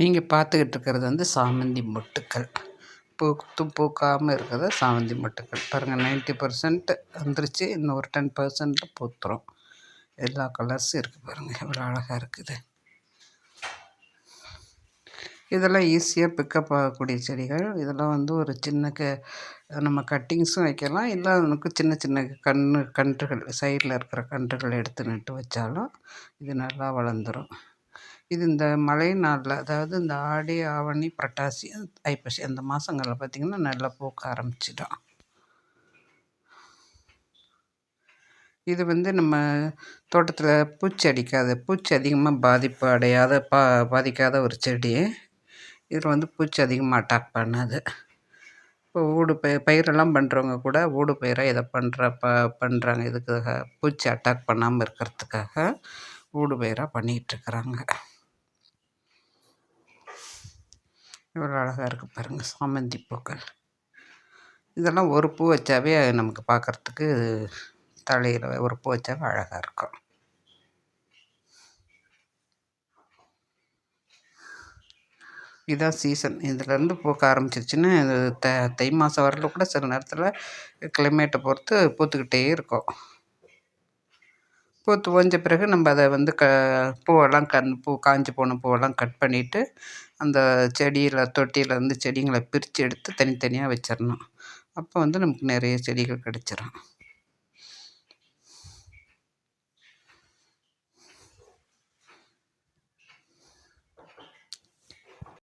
நீங்கள் பார்த்துக்கிட்டு இருக்கிறது வந்து சாமந்தி மொட்டுக்கள். பூத்தும் பூக்காமல் இருக்கிறது சாமந்தி மொட்டுக்கள். பாருங்கள் நைன்ட்டி பர்சன்ட் வந்துருச்சு இன்னும் ஒரு டென் பர்சன்ட்டில் பூத்துரும். எல்லா கலர்ஸும் இருக்குது பாருங்கள் எவ்வளோ அழகாக இருக்குது. இதெல்லாம் ஈஸியாக பிக்கப் ஆகக்கூடிய செடிகள். இதெல்லாம் வந்து ஒரு சின்ன க நம்ம கட்டிங்ஸும் வைக்கலாம். இல்லை நமக்கு சின்ன சின்ன கன்று கன்றுகள் சைடில் இருக்கிற கன்றுகள் எடுத்து நட்டு வச்சாலும் இது நல்லா வளர்ந்துடும் இது இந்த மழை நாளில் அதாவது இந்த ஆடி ஆவணி புரட்டாசி ஐப்பசி அந்த மாதங்களில் பார்த்திங்கன்னா நல்லா பூக்க ஆரம்பிச்சிடும். இது வந்து நம்ம தோட்டத்தில் பூச்சி அடிக்காத பூச்சி அதிகமாக பாதிப்பு அடையாத பா பாதிக்காத ஒரு செடி. இதில் வந்து பூச்சி அதிகமாக அட்டாக் பண்ணாது. இப்போ ஊடு பயிர் பயிரெல்லாம் பண்ணுறவங்க கூட ஊடு பயிராக இதை பண்ணுற ப பண்ணுறாங்க இதுக்காக பூச்சி அட்டாக் பண்ணாமல் இருக்கிறதுக்காக ஊடு பயிராக பண்ணிகிட்ருக்குறாங்க எவ்வளோ அழகாக இருக்குது பாருங்கள் சாமந்தி பூக்கள். இதெல்லாம் ஒரு பூ வச்சாவே நமக்கு பார்க்குறதுக்கு தலையில் ஒரு பூ வச்சாவே அழகாக இருக்கும். இதுதான் சீசன் இதுலேருந்து பூக்க ஆரம்பிச்சிருச்சுன்னா த தை மாதம் வரல கூட சில நேரத்தில் கிளைமேட்டை பொறுத்து பூத்துக்கிட்டே இருக்கும். பூத்து துவஞ்ச பிறகு நம்ம அதை வந்து க பூவெல்லாம் கண் பூ காஞ்சி போன பூவெல்லாம் கட் பண்ணிவிட்டு அந்த செடியில் தொட்டியிலேருந்து செடிங்களை பிரித்து எடுத்து தனித்தனியாக வச்சிடணும். அப்போ வந்து நமக்கு நிறைய செடிகள் கிடச்சிரும்.